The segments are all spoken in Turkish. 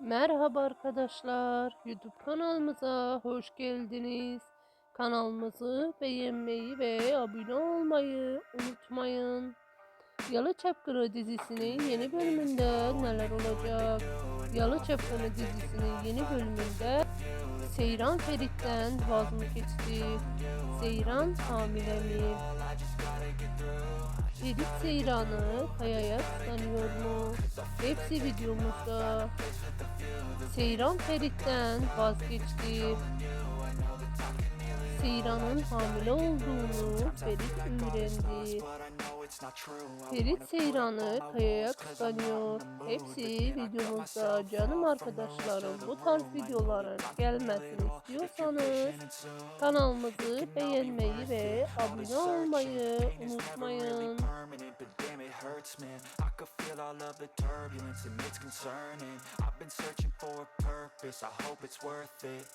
Merhaba arkadaşlar. YouTube kanalımıza hoş geldiniz. Kanalımızı beğenmeyi ve abone olmayı unutmayın. Yalı Çapkını dizisinin yeni bölümünde neler olacak? Yalı Çapkını dizisinin yeni bölümünde Seyran Ferit'ten vaz mı geçti? Seyran hamile mi? Ferit Seyran'ı Kaya'ya kıskanıyor mu? Hepsi videomuzda. Seyran Ferit'ten vazgeçti. Seyran'ın hamile olduğunu Ferit öğrendi. Ferit Seyran'ı Kaya'ya kıskanıyor. Hepsi videomuzda canım arkadaşlarım. Bu tarz videoların gelmesini istiyorsanız kanalımızı beğenmeyi ve abone olmayı unutmayın. Hurts, man. I could feel all of the turbulence and it's concerning. I've been searching for a purpose, I hope it's worth it.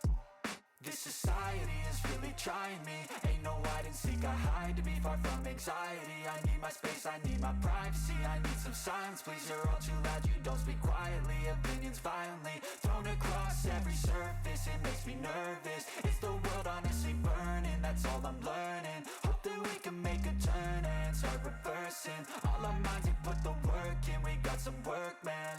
This society is really trying me. Ain't no hide and seek, I hide to be far from anxiety. I need my space, I need my privacy. I need some silence, please. You're all too loud, you don't speak quietly. Opinions violently thrown across every surface. It makes me nervous. Is the world honestly burning? That's all I'm learning. Hope that we can make a turn and start reversing. All our minds, we put the work in. We got some work, man.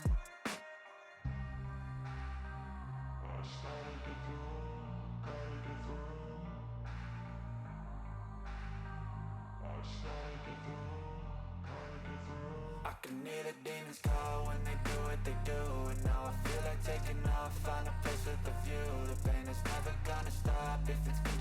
I can hear the demons call when they do what they do And now I feel like taking off, find a place with a view The pain is never gonna stop if it's